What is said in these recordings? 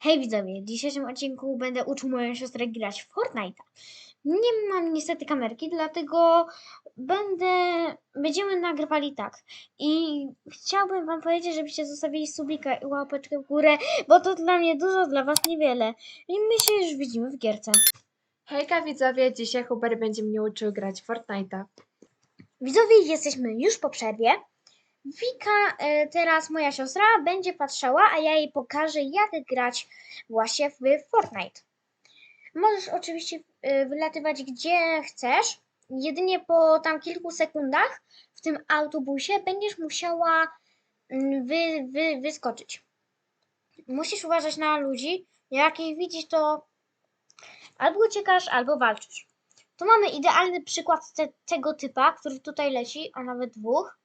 Hej widzowie, w dzisiejszym odcinku będę uczył moją siostrę grać w Fortnite'a. Nie mam niestety kamerki, dlatego będę, będziemy nagrywali tak. I chciałbym wam powiedzieć, żebyście zostawili subika i łapeczkę w górę, bo to dla mnie dużo, dla was niewiele. I my się już widzimy w gierce. Hejka widzowie, dzisiaj Hubert będzie mnie uczył grać w Fortnite'a. Widzowie, jesteśmy już po przerwie. Wika, e, teraz moja siostra, będzie patrzała, a ja jej pokażę, jak grać właśnie w Fortnite. Możesz oczywiście e, wylatywać gdzie chcesz. Jedynie po tam kilku sekundach w tym autobusie będziesz musiała mm, wy, wy, wyskoczyć. Musisz uważać na ludzi. Jak ich widzisz, to albo uciekasz, albo walczysz. Tu mamy idealny przykład te, tego typa, który tutaj leci, a nawet dwóch,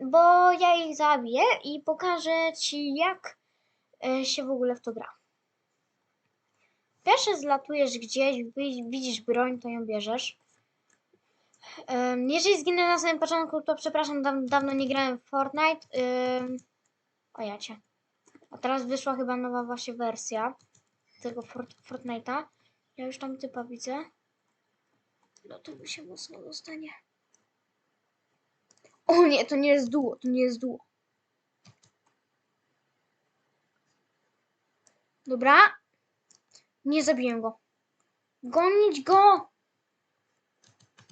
bo ja ich zabiję i pokażę Ci, jak e, się w ogóle w to gra. Pierwsze zlatujesz gdzieś, wi- widzisz broń, to ją bierzesz. Jeżeli zginę na samym początku, to przepraszam, daw- dawno nie grałem w Fortnite. O jacie. A teraz wyszła chyba nowa właśnie wersja tego Fort Fortnite'a. Ja już tam typa widzę. No to mu się mocno dostanie. O nie, to nie jest duo, to nie jest duo. Dobra. Nie zabiję go. Gonić go!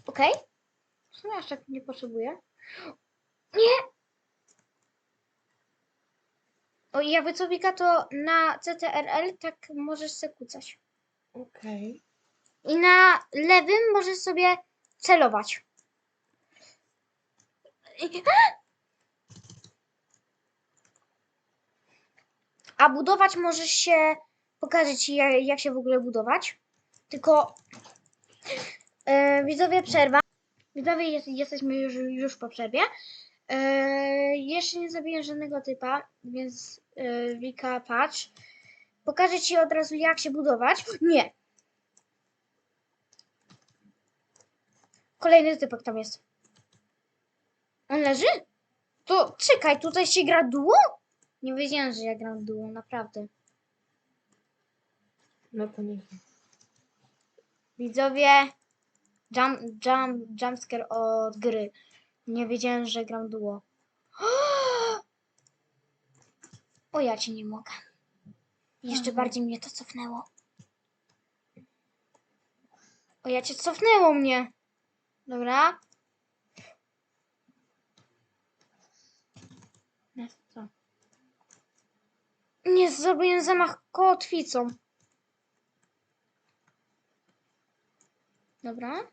Okej. W sumie aż tak nie potrzebuję. Nie! O, co Wika, to na CTRL tak możesz se kucać. Okej. I na lewym możesz sobie celować. A budować możesz się. Pokażę ci, jak, się w ogóle budować. Tylko. E, widzowie, przerwa. Widzowie, jest, jesteśmy już, już po przerwie. E, jeszcze nie zabiję żadnego typa, więc e, Wika, patrz. Pokażę ci od razu, jak się budować. Nie, Kolejny typek tam jest. On leży? To czekaj, tutaj się gra duo? Nie wiedziałem, że ja gram duo, naprawdę. No to nie. Widzowie, jump, jump, jumpscare od gry. Nie wiedziałem, że gram duo. O, ja cię nie mogę. Jeszcze Mhm. bardziej mnie to cofnęło. O, ja cię cofnęło mnie. Dobra. No co? Nie, zrobiłem zamach kotwicą. Dobra.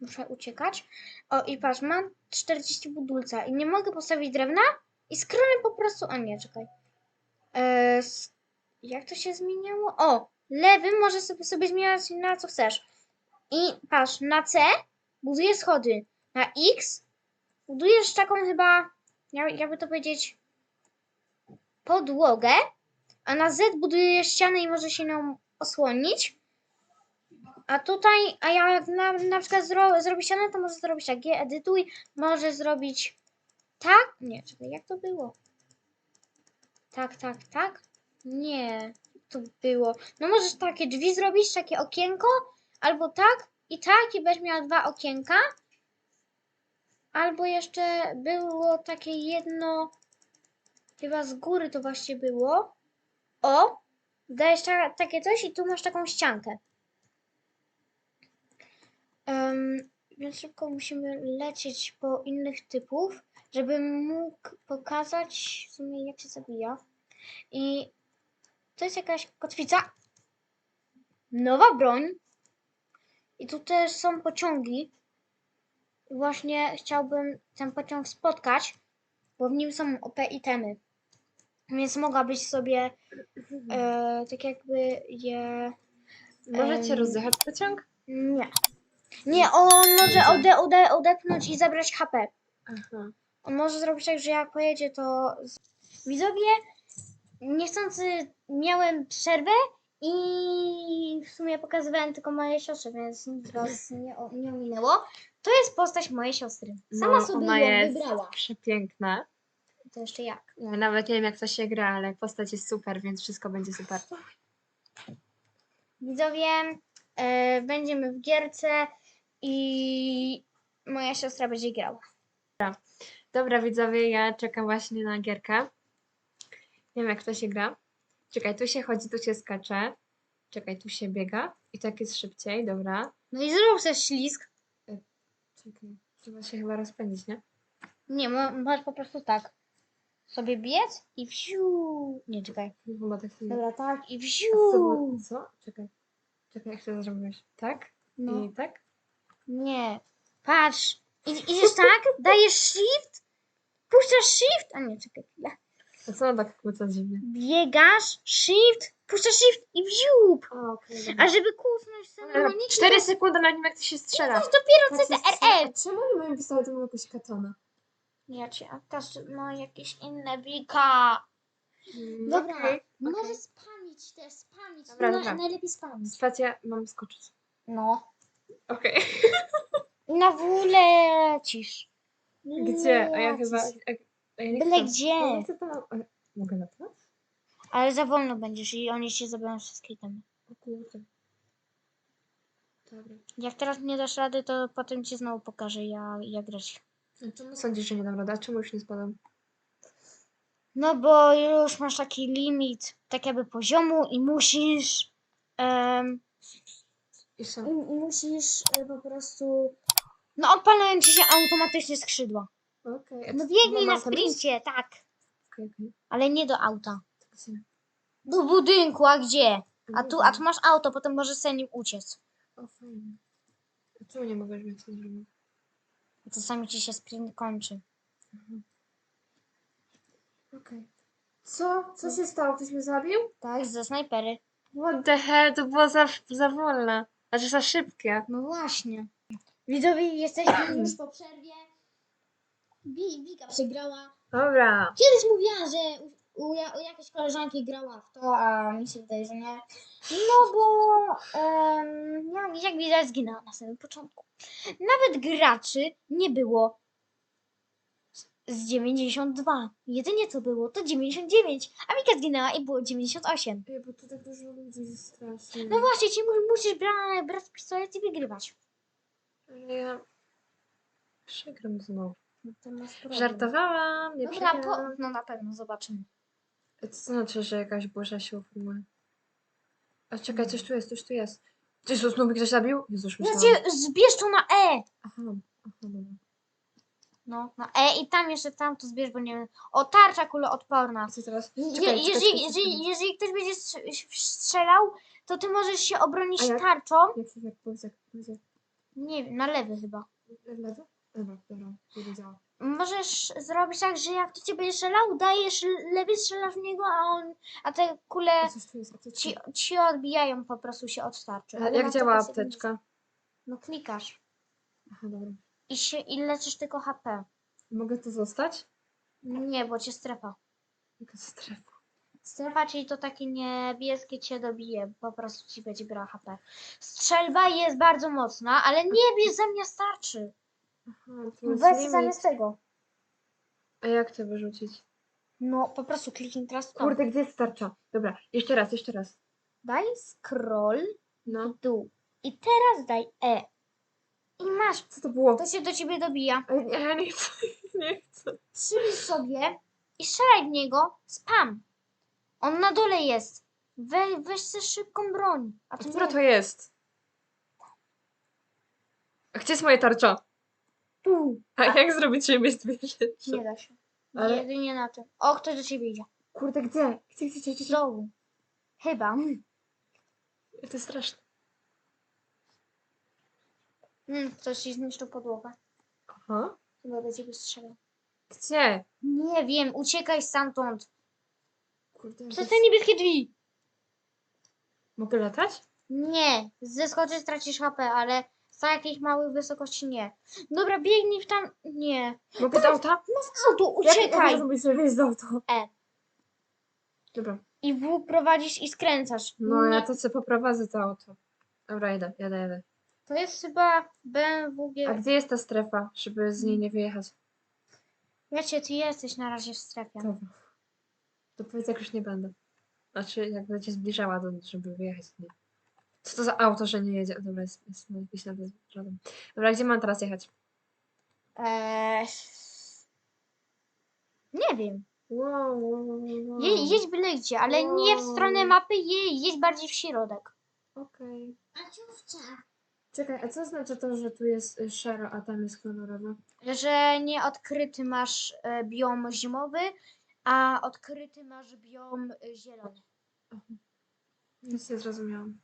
Muszę uciekać. O, i patrz, mam 40 budulca i nie mogę postawić drewna i scrollę po prostu... A nie, czekaj. Eee, jak to się zmieniało? O, lewym możesz sobie, sobie zmieniać na co chcesz. I patrz, na C budujesz schody. Na X budujesz taką chyba, ja- jakby to powiedzieć, podłogę, a na Z budujesz ścianę i może się nią osłonić. A tutaj, a jak na, na przykład zro, zrobić ścianę, to może zrobić tak, G, edytuj, może zrobić tak, nie, czekaj, jak to było? Tak, tak, tak? Nie, to było. No możesz takie drzwi zrobić, takie okienko, albo tak i tak i będziesz miała dwa okienka. Albo jeszcze było takie jedno, chyba z góry to właśnie było. O, dajesz ta, takie coś i tu masz taką ściankę. Em, więc szybko musimy lecieć po innych typów, żebym mógł pokazać w sumie jak się zabija. I to jest jakaś kotwica. Nowa broń. I tu też są pociągi. Właśnie chciałbym ten pociąg spotkać, bo w nim są OP itemy. Więc mogłabyś sobie e, tak jakby je... Możecie Em, pociąg? Nie. Nie, on może ode, ode, odepnąć i zabrać HP. Aha. On może zrobić tak, że jak pojedzie, to. Widzowie, niechcący miałem przerwę i w sumie pokazywałem tylko mojej siostrze, więc nic was nie, nie ominęło. To jest postać mojej siostry. Sama No, sobie ona ją jest wybrała. przepiękna. To jeszcze jak? Ja nawet nie wiem, jak to się gra, ale postać jest super, więc wszystko będzie super. Widzowie, e, będziemy w gierce i moja siostra będzie grała. Dobra, widzowie, ja czekam właśnie na gierkę. Nie wiem, jak to się gra. Czekaj, tu się chodzi, tu się skacze. Czekaj, tu się biega. I tak jest szybciej, dobra. No i zrób sobie ślizg. Czekaj, trzeba się chyba rozpędzić, nie? Nie, mo- możesz po prostu tak. Sobie biec i wziu. Nie, czekaj. Chyba tak się Dobra, tak i A co? Czekaj. Czekaj, jak to zrobiłeś? Tak? No, I tak? nie. Patrz. I, idziesz tak, dajesz shift, puszczasz shift, a nie, czekaj chwilę. A co on tak kłóca dziwnie? Biegasz, shift, puszczasz shift i wziup. Okej, A żeby Dobra, unik, 4 sekundy na nim, jak ty się strzela. to dopiero Tak się CTRL. strzela. Czemu nie mają pistoletu jakąś katana? Nie, czy a każdy ma jakieś inne wika. Mm, Dobra, okej, może okej. spamić też, spamić. Dobra, Na, dobra. Najlepiej spamić. Spacja, mam skoczyć. No. Okej. Na W lecisz. Gdzie? A ja Lecisz. chyba... A, a ja nie Byle chcę. gdzie. Ja nie chcę tam... a, Mogę latać? Ale za wolno będziesz i oni się zabiorą wszystkie temy. O kurde. Dobra. Jak teraz nie dasz rady, to potem ci znowu pokażę jak, jak grać. A czemu sądzisz, że nie dam rady? A czemu już nie spadam? No bo już masz taki limit, tak jakby poziomu i musisz... em, I co? i, i musisz e, po prostu... No odpalają ci się automatycznie skrzydła. Okej. a No biegnij mam na sprincie, tak. Okej, okej. Ale nie do auta. Gdzie? Do budynku, a gdzie? A tu, a tu masz auto, potem możesz sobie nim uciec. O, fajnie. A czemu nie mogę mieć ten zrobić? Czasami ci się sprint kończy. Okej. Co? Co się stało? Ktoś mnie zabił? Tak, ze snajpery. What the hell? To było za, za wolne. Znaczy za szybkie. No właśnie. Widzowie, jesteśmy już po przerwie. Wi- Wika przegrała. Dobra. Kiedyś mówiła, że u, u, ja- u jakiejś koleżanki grała w to, a mi się wydaje, że nie. No bo em, jak, jak widać zginęła na samym początku. Nawet graczy nie było z 92. Jedynie co było to 99, a Wika zginęła i było 98. Ej, bo tu tak dużo ludzi jest strasznie. No właśnie, ci mu- musisz bra- brać pistolet i wygrywać. Ale ja... Przegram znowu. No to masz problem. Żartowałam, nie Dobra, po, no na pewno zobaczymy. Co to znaczy, że jakaś burza się uformuje? A czekaj, coś tu jest, coś tu jest. Jezus, znowu ktoś zabił? Jezus, Ja myślałam. cię zbierz to na E! Aha, aha, dobra. No, na E i tam jeszcze tam to zbierz, bo nie wiem. O, tarcza kuloodporna. Co teraz? Je, Czekaj, czekaj, jeżeli, czekaj, jeżeli, czekaj. jeżeli ktoś będzie strz- strzelał, to ty możesz się obronić A jak? tarczą. Jak, jak, powiedz, jak, jak. Nie wiem, na lewy chyba. Lewo? Dobra, dobra, nie wiedziałam. Możesz zrobić tak, że jak to cię będzie strzelał, dajesz lewy, strzelasz w niego, a on, a te kule ci, ci odbijają po prostu się od tarczy. A Jak działa apteczka? No klikasz Aha, dobra. i, się, i leczysz tylko HP. Mogę tu zostać? Nie, bo cię strefa. Jaka strefa. Strefa, czyli to takie niebieskie cię dobije, po prostu ci będzie brała HP. Strzelba jest bardzo mocna, ale nie bierz zamiast tarczy. Aha, jest Weź limit. zamiast tego. A jak to wyrzucić? No, po prostu kliknij teraz to. Kurde, gdzie jest tarcza? Dobra, jeszcze raz, jeszcze raz. Daj scroll No. w dół. I teraz daj E. I masz. Co to było? To się do ciebie dobija. Ej, nie, ja nie chcę, nie chcę. Przybliż sobie i strzelaj w niego. Spam. On na dole jest. We, weź sobie szybką broń. A A to która nie, to jest? A gdzie jest moja tarcza? Tu. A jak zrobić, żeby mieć dwie rzeczy? Nie da się. Ale- Jedynie na tym. O, ktoś do ciebie idzie. Kurde, gdzie? Gdzie, gdzie, gdzie, gdzie? Znowu. Chyba. To jest straszne. Mm, ktoś ci zniszczył podłogę. Aha. Chyba do ciebie strzelał. Gdzie? Nie wiem, uciekaj stamtąd. Kurde, Przez bez- te niebieskie drzwi. Mogę latać? Nie, zeskoczysz, stracisz HP, ale z takiej małej wysokości nie. Dobra, biegnij w tam... Nie. Mogę do auta? Z auto, Jak uciekaj! Jak zrobić, żeby wejść z auta? E. Dobra. I W prowadzisz i skręcasz. No Nie. ja to sobie poprowadzę to auto. Dobra, jedę, jadę, jadę. To jest chyba BMW G... A gdzie jest ta strefa, żeby z niej nie wyjechać? Wiecie, ty jesteś na razie w strefie. Dobra. To powiedz, jak już nie będę. Znaczy, jak będę się zbliżała, do, żeby wyjechać z niej. Co to za auto, że nie jedzie? Dobra, jest, jest na jakiś nad drodem. Dobra, gdzie mam teraz jechać? Eee... Nie wiem. Wow, wow, wow, wow. Je, jedź byle gdzie, ale nie w stronę mapy, je, jedź bardziej w środek. Okej. A ciówcia. Czekaj, a co znaczy to, że tu jest y, szaro, a tam jest kolorowe? Że nieodkryty masz e, biom zimowy, a odkryty masz biom e, zielony. Nic nie zrozumiałam.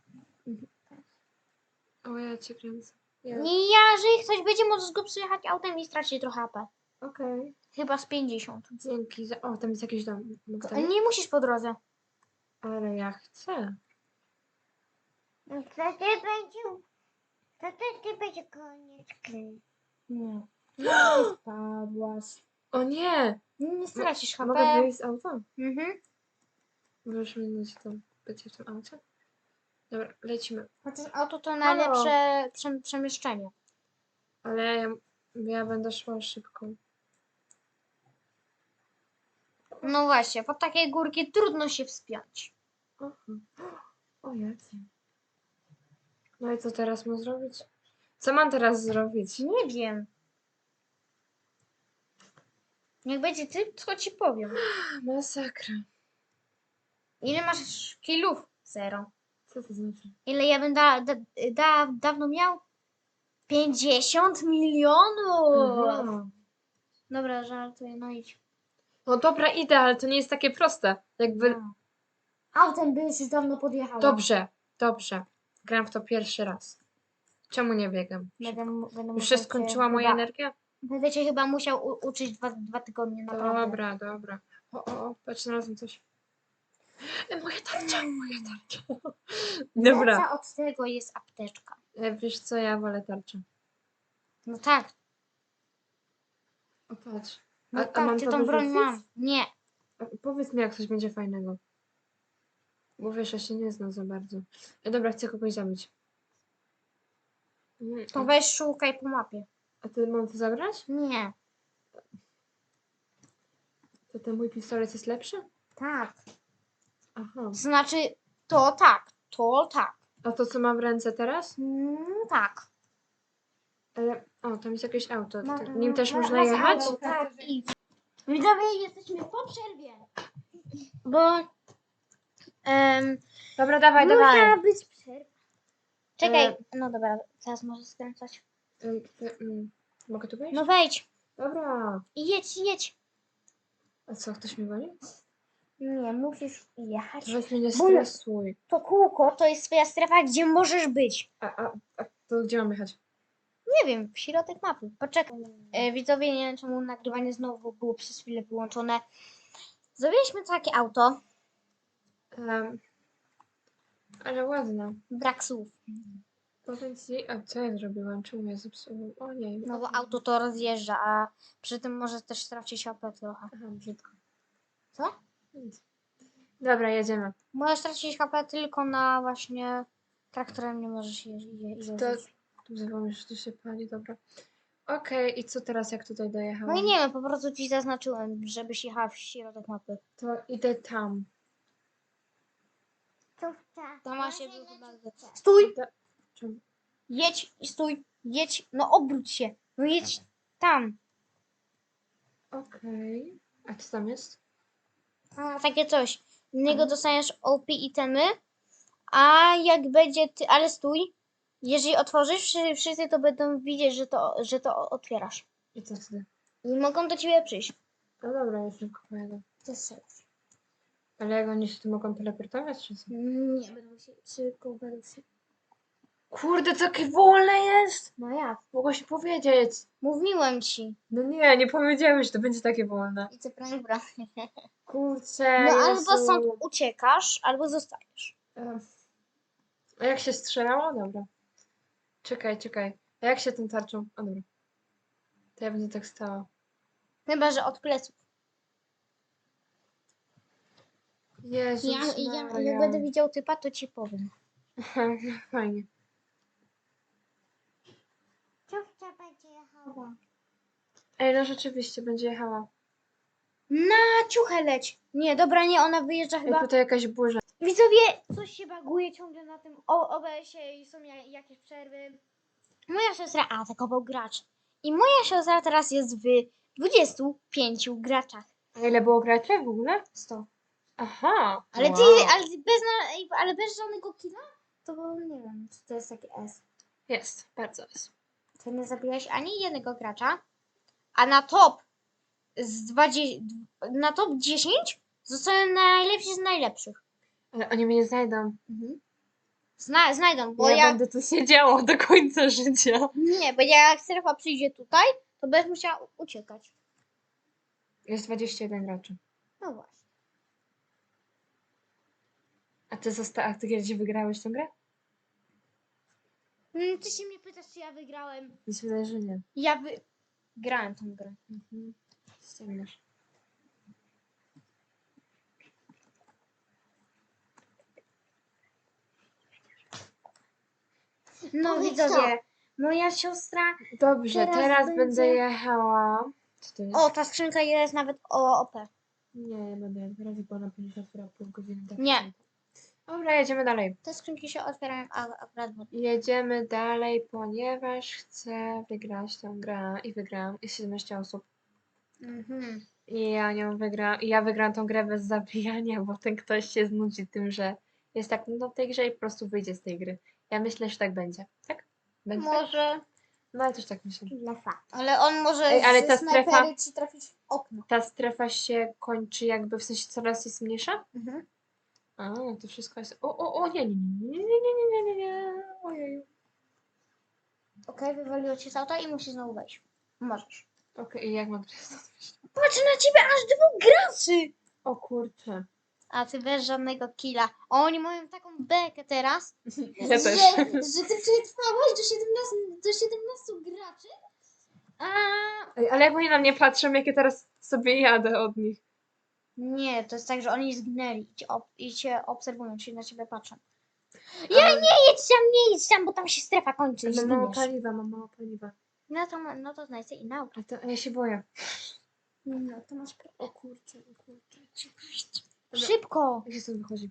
O, ja cię kręcę. Ja. Nie, ja, jeżeli ktoś będzie, możesz go przejechać autem i stracić trochę AP. Okej. Chyba z 50. Dzięki za... O, tam jest jakiś dom. Mogę tam? Nie musisz po drodze. Ale ja chcę. To ty będzie... To ty, ty będzie koniec gry. Nie. No, spadłaś. O nie! Nie stracisz HP. Mogę wyjść z auta? Mhm. Możesz minąć to bycie w tym aucie? Dobra, lecimy. Chociaż auto to najlepsze przem- przemieszczenie. Ale ja, ja będę szła szybko. No właśnie, po takiej górki trudno się wspiąć. O jakie. No i co teraz mam zrobić? Co mam teraz zrobić? Nie wiem. Jak będzie ty, to ci powiem. Masakra. Ile masz kilów? Zero. Co to znaczy? Ile ja bym da, da, da, dawno miał? 50 milionów! Aha. Dobra, żartuję, no idź. No dobra, idę, ale to nie jest takie proste. Jakby. Autem byś już dawno podjechał. Dobrze, dobrze. Gram w to pierwszy raz. Czemu nie biegam? Będę, mu- będę Już się musiał cię skończyła moja chyba- energia? Będę cię chyba musiał u, uczyć dwa, dwa tygodnie naprawdę. Dobra, dobra. O, o, o, patrz, znalazłem coś. E, Moja tarcza, moja tarcza. Dobra. Lepsza od tego jest apteczka. E, Wiesz co, ja wolę tarczę. No tak, O, patrz. no A- a tak, mam ty tą broń mam. Nie. A Powiedz mi, jak coś będzie fajnego. Bo wiesz, ja się nie znam za bardzo. E, dobra, chcę kogoś zabić. Mm, To weź szukaj po mapie. A ty mam to zabrać? Nie. To ten mój pistolet jest lepszy? Tak. Aha. Znaczy, to tak, to tak. A to, co mam w ręce teraz? Mm, tak. Ale, o, tam jest jakieś auto. No, To- Nim też no, można masz jechać? auto, Tak, idź. Widzowie, jesteśmy po przerwie. Bo em, Dobra, dawaj, dawaj. musiała być przerwa. Czekaj, E. no dobra, teraz może skręcać. Ej, ty, mm, Mogę tu wejść? No wejdź Dobra. i jedź, jedź. A co, ktoś mnie goni? Nie, musisz jechać. Weź mnie nie Bo- stresuj. To kółko to jest twoja strefa, gdzie możesz być. A, a, a to gdzie mam jechać? Nie wiem, w środek mapy. Poczekaj. E, widzowie, nie wiem czemu nagrywanie znowu było przez chwilę wyłączone. Zrobiliśmy takie auto. Em, ale ładne. Brak słów. Powiedz jej, a co ja zrobiłam? Czemu ja zepsułam? O nie. No bo auto to rozjeżdża, a przy tym może też stracić AP trochę. Aha, brzydko. Co? Dobra, jedziemy. Możesz stracić HP tylko na właśnie traktorem nie możesz je, je, jeździć. To, tu zapomnisz, że tu się pali, dobra. Okej, i co teraz, jak tutaj No dojechałam? i nie wiem, po prostu ci zaznaczyłem, żebyś jechała w środek mapy. To idę tam. Ciówcia. To ma się. Stój! Jedź i stój! Jedź! No obróć się! No jedź tam! Okej. A co tam jest? A, takie coś. Z niego Mhm. dostaniesz OP itemy, a jak będzie ty, ale stój, jeżeli otworzysz, wszyscy, to będą widzieć, że to, że to otwierasz. I co wtedy? I mogą do ciebie przyjść. No dobra, już szybko pojadę. To jest sens. Ale jak oni się tu mogą teleportować, czy co? Nie, będą będą się. Kurde, takie wolne jest! No jak? Mogłaś powiedzieć. Mówiłem ci. No nie, nie powiedziałeś, że to będzie takie wolne. I co prank bra. Kurczę, No albo Jezu. stąd uciekasz, albo zostajesz. A jak się strzelało? Dobra. Czekaj, czekaj. A jak się tym tarczą? O dobra. To ja będę tak stała. Chyba, że od pleców. Jezus Ja, ja, Maria. jak będę widział typa, to ci powiem. Fajnie. Ciówcia będzie jechała. Ej, no rzeczywiście, będzie jechała. Na ciuchę leć. Nie, dobra, nie, ona wyjeżdża chyba. tutaj jakaś burza. Widzowie, coś się baguje ciągle na tym o- OBS-ie i są ja- jakieś przerwy. Moja siostra atakował gracz. I moja siostra teraz jest w 25 graczach. A ile było graczy w ogóle? 100. Aha. Ale ty, wow. ale bez, na, ale bez żadnego killa? To nie wiem, co to jest takie S. Jest, bardzo jest. Ty nie zabiłeś ani jednego gracza, a na top z 20, na top 10 zostają najlepsi z najlepszych. Ale oni mnie nie znajdą. Mhm. Zna, znajdą, bo ja, ja, będę tu siedziała do końca życia. Nie, bo jak strefa przyjdzie tutaj, to będziesz musiała uciekać. Jest 21 graczy. No właśnie. A ty, zosta- a ty kiedyś wygrałeś tę grę? Mm, Ty się mnie pytasz, czy ja wygrałem. Mi się wydaje, że nie. Ja wy... grałem tą grę. Mhm. No Powiedz widzowie, moja siostra... Dobrze, Teraz teraz, będzie- będę jechała. Co to jest? O, ta skrzynka jest nawet o OP. Nie, będę razy, bo ona będzie otwierała pół godziny. Tak Nie. Dobra, jedziemy dalej. Te skrzynki się otwierają a- akurat w Jedziemy dalej, ponieważ chcę wygrać tę grę i wygrałam. Jest 17 osób. Mhm. I ja nią wygram. Ja wygram tą grę bez zabijania, bo ten ktoś się znudzi tym, że jest tak no w tej grze i po prostu wyjdzie z tej gry. Ja myślę, że tak będzie. Tak? Będzie tak? Może... No ale też tak myślę. Ale on może Ej, ale ta strefa- ci trafić w okno. Ta strefa się kończy jakby w sensie coraz jest mniejsza? Mhm. A, no to wszystko jest. O, o, o, nie, nie, nie, nie, nie, nie, nie, nie, nie. Ojej. Okej, wywaliło cię z auta i musisz znowu wejść. Możesz. Okej, i jak mam teraz odejść? Patrz na ciebie, aż dwóch graczy! O kurczę. A ty bez żadnego killa. Oni mają taką bekę teraz, Ja że, też. że ty przetrwałeś do 17, do 17 graczy, a... Ej, ale jak oni na mnie patrzą, jak ja teraz sobie jadę od nich. Nie, to jest tak, że oni zginęli i cię, ob- i cię obserwują, czyli na ciebie patrzą. Ja Ale- nie jedź tam, nie jedź tam, bo tam się strefa kończy i Mam mało zginiesz. paliwa, mam mało paliwa. No to, ma- no to znajdź sobie inne auto. A to, a ja się boję. No to masz O kurczę, o kurczę. Dobra. Szybko! Jak się stąd wychodzi?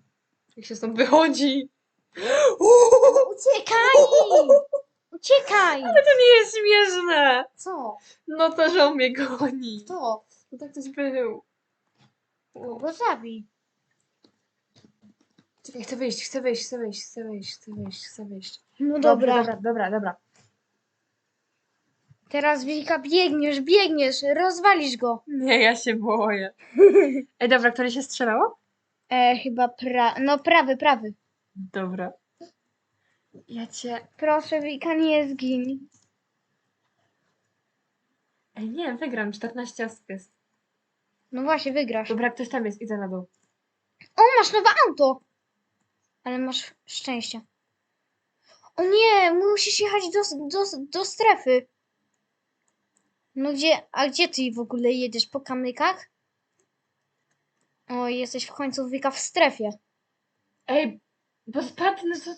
Jak się stąd wychodzi? Uciekaj! Uciekaj! Ale to nie jest śmieszne! Co? No to, że on mnie goni. To? No tak coś był. No go zabij. Czekaj, chcę wyjść, chcę wyjść, chcę wyjść, chcę wyjść, chcę wyjść, chcę wyjść. No Dobrze, dobra. dobra, dobra, dobra. Teraz Wika biegniesz, biegniesz, rozwalisz go. Nie, ja się boję. Ej, dobra, które się strzelało? E, chyba pra... No prawy, prawy. Dobra. Ja cię... Proszę Wika, nie zgiń. Ej, nie, wygram, 14 osób jest. No właśnie, wygrasz. Dobra, ktoś tam jest, idę na dół. O, masz nowe auto! Ale masz szczęście. O nie, musisz jechać do, do, do strefy. No gdzie, a gdzie ty w ogóle jedziesz? Po kamykach? O, jesteś w końcu Wika w strefie. Ej, bo spadnę, co...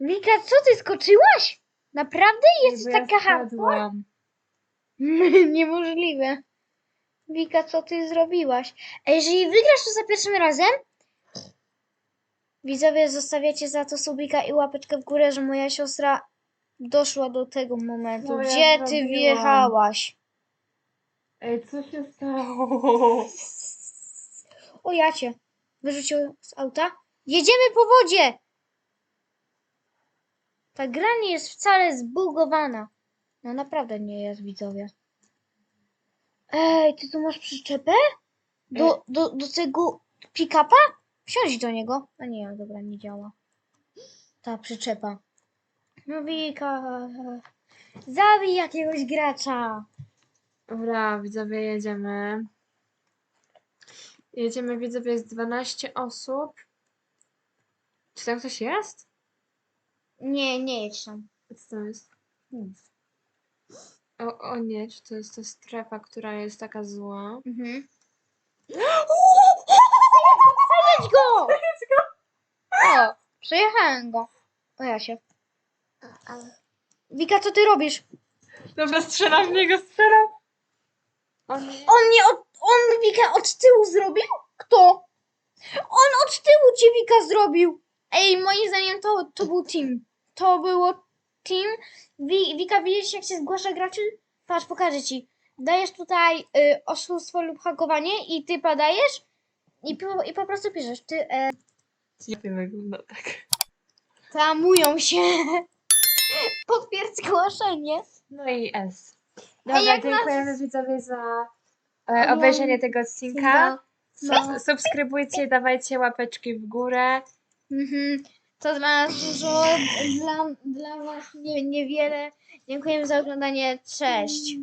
Wika, co ty skoczyłaś? Naprawdę jesteś bo ja taka hardcore? spadłam. Niemożliwe. Wika, co ty zrobiłaś? A jeżeli wygrasz to za pierwszym razem, widzowie zostawiacie za to subika i łapeczkę w górę, że moja siostra doszła do tego momentu. No ja Gdzie ty zrobiłam. wjechałaś? Ej, co się stało? O ja cię. Wyrzucił z auta? Jedziemy po wodzie! Ta gra nie jest wcale zbugowana. No naprawdę nie jest, widzowie. Ej, ty tu masz przyczepę? Do, do, do tego pick-upa? Wsiądź do niego. A nie, dobra, nie działa. Ta przyczepa. No. Zabij jakiegoś gracza. Dobra, widzowie, jedziemy. Jedziemy, widzowie, jest 12 osób. Czy tam ktoś jest? Nie, nie jedź tam. Co to jest? O, o nie, czy to jest ta strefa, która jest taka zła? Mhm. Jedź go! O, przejechałem go. O ja się. Wika, co ty robisz? Dobra, strzelam w niego, strzelam! On nie. On mnie od, on Wika od tyłu zrobił? Kto? On od tyłu cię Wika zrobił. Ej, moim zdaniem to, to był team. To było team. Wi, Wika, widzisz jak się zgłasza graczy? Patrz, pokażę ci. Dajesz tutaj y, oszustwo lub hakowanie i ty podajesz i, po- i po prostu piszesz. Ty, e, Nie wygląda tak. tamują się. Potwierdź zgłoszenie. No i S. Dobra, jak dziękujemy widzowie za e, obejrzenie tego odcinka. No. Sub- Subskrybujcie, dawajcie łapeczki w górę. Mhm. To dla nas dużo, dla, dla Was nie, niewiele. Dziękujemy za oglądanie. Cześć.